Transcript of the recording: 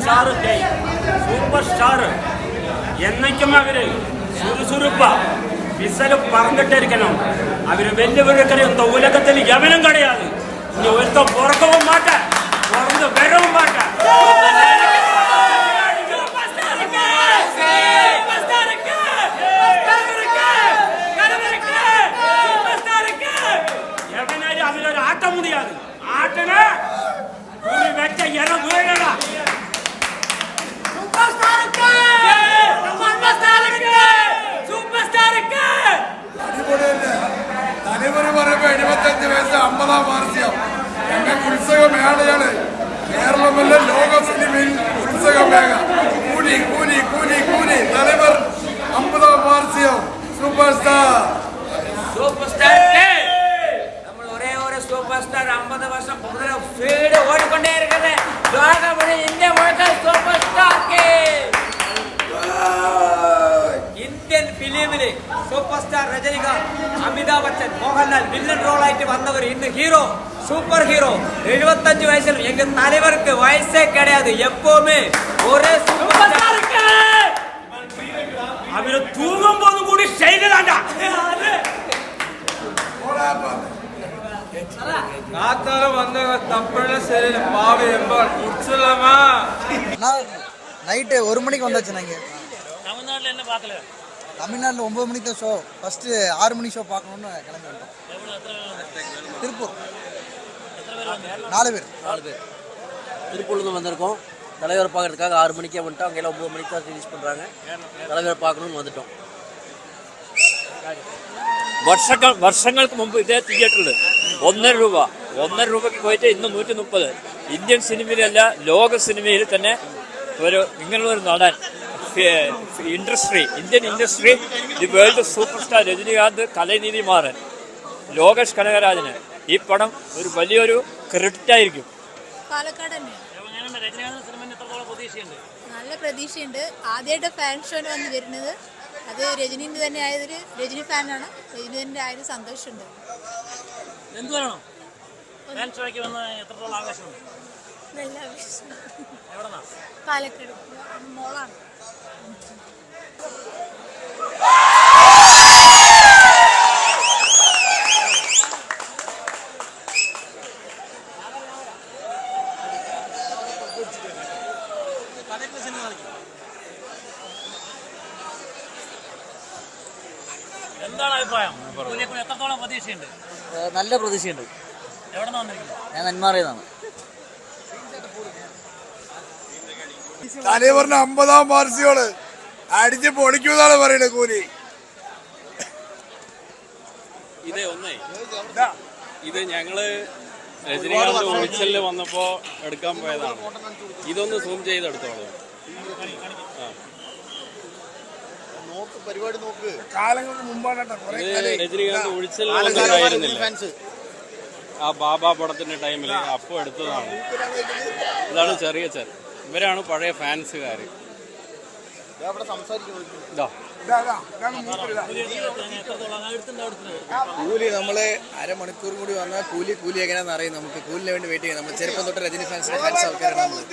Star கை super ஸ்டாർ എന്നയ്ക്കും അവര് സുറുസുറുപ്പ whistle പറഞ്ഞിട്ടിരിക്കണം അവര് വെല്ലുവിളിക്കറിയ ഉലകത്തിൽ യവനം കിടയാത് ഇനി ഒരുത്ത പുറക്കവും മാറ്റ പുറത്ത് വരവും മാറ്റ അതിലൊരു ആട്ടം മുടിയാത് ആട്ടിന് വെച്ച ഇറ വീഴണം കഥാപാർശ്യം ഞങ്ങൾക്ക് ഉത്സവമേളയാണ് കേരളമല്ല ലോക സിനിമയിൽ ഉത്സവമേള കൂലി കൂലി കൂലി കൂലി. തലവർ അമ്പതാം വാർഷികം സൂപ്പർ സ്റ്റാർ സൂപ്പർ സ്റ്റാർ നമ്മൾ ഒരേ ഒരു സൂപ്പർ സ്റ്റാർ വർഷം കൂടുതൽ ഫീഡ് ഓടിക്കൊണ്ടേ ഇരിക്കുന്നത്. ലോകം ഇന്ത്യ മുഴുക്കൾ super star Indian ഫിലിമിന് star Rajinikanth Amitabh Bachchan Mohanlal villain role ஆயிட்டு வந்தவர் இந்த ஹீரோ சூப்பர் ஹீரோ எழுபத்தஞ்சு வயசுல எங்க தலைவருக்கு வயசே கிடையாது எப்பவுமே ஒரே சூப்பர் அவர தூங்கும் போது கூட செய்தாண்டா காத்தால வந்தவங்க தப்புன்னு சரி பாவி எம்பான் முடிச்சிடலாமா நைட்டு ஒரு மணிக்கு வந்தாச்சு நாங்க தமிழ்நாட்டில் என்ன பார்க்கல தமிழ்நாட்டில் ஒம்பது மணிக்கு தான் ஷோ ஃபஸ்ட்டு ஆறு மணி ஷோ பார்க்கணுன்னு கிளம்பி வந்தோம் திருப்பூர் நாலு பேர் நாலு பேர் திருப்பூர்லேருந்து வந்திருக்கோம் தலைவரை பார்க்கறதுக்காக ஆறு மணிக்கே வந்துட்டோம் அங்கே எல்லாம் ஒம்பது மணிக்கு தான் ரிலீஸ் பண்ணுறாங்க தலைவரை பார்க்கணும்னு வந்துட்டோம் വർഷങ്ങൾ വർഷങ്ങൾക്ക് മുമ്പ് ഇതേ തിയേറ്ററിൽ ഒന്നര രൂപ ഒന്നര രൂപയ്ക്ക് പോയിട്ട് ഇന്ന് നൂറ്റി മുപ്പത് ഇന്ത്യൻ സിനിമയിലല്ല ലോക സിനിമയിൽ തന്നെ ഒരു ഇങ്ങനെയുള്ള ഒരു നടൻ Industry Indian industry the world super star Rajinikanth Kalanithi Maran Lokesh കനകരാജന്. ഈ പടം ഒരു വലിയൊരു ക്രെഡിറ്റ് ആയിരിക്കും. നല്ല പ്രതീക്ഷയുണ്ട്. ആദ്യമായിട്ട് ഫാൻ ഷോന് വന്ന് വരുന്നത്. അത് രജനീന്റെ തന്നെ ആയതൊരു രജനി ഫാനാണ് രജനി തന്നെ ആയത് സന്തോഷമുണ്ട്. ഷോയ്ക്ക് വന്ന എത്രത്തോളം ആകാശമുണ്ട് നല്ല പാലക്കാട്. മോളാണ്. എന്താണ് അഭിപ്രായം? എത്രത്തോളം പ്രതീക്ഷയുണ്ട്? നല്ല പ്രതീക്ഷയുണ്ട്. എവിടെ ഞാൻ നെന്മാറയുന്നതാണ് തലവറിന്റെ അമ്പതാം പാർസികൾ അടിച്ച് പൊളിക്കൂന്നാണ് പറയുന്നത് കൂലി. ഇത് ഒന്നേ. ഇത് ഞങ്ങൾ രജനീകാന്ത് ഒളിച്ചൽ വന്നപ്പോ എടുക്കാൻ പോയതാണ്. ഇതൊന്ന് സൂം ചെയ്തെടുത്തോളൂ. കാലങ്ങൾക്ക് മുമ്പാണ് കേട്ടോ കുറെ ഇത് രജനീകാന്ത് ഒളിച്ചലിന് ആ ബാബ പടത്തിന്റെ ടൈമിൽ അപ്പൊ എടുത്തതാണ്. ഇതാണ് ചെറിയ ചെർ ഇവരാണ് പഴയ ഫാൻസുകാർ. കൂലി നമ്മൾ അരമണിക്കൂർ കൂടി വന്നാൽ കൂലി കൂലി എങ്ങനെയാണെന്ന് അറിയും നമുക്ക് കൂലിന് വേണ്ടി വെയിറ്റ് ചെയ്യാം. നമ്മൾ ചെറുപ്പം തൊട്ട് രജനി ഫാൻസിന്റെ ഫാൻസ് ആൾക്കാരാണ് നമ്മൾ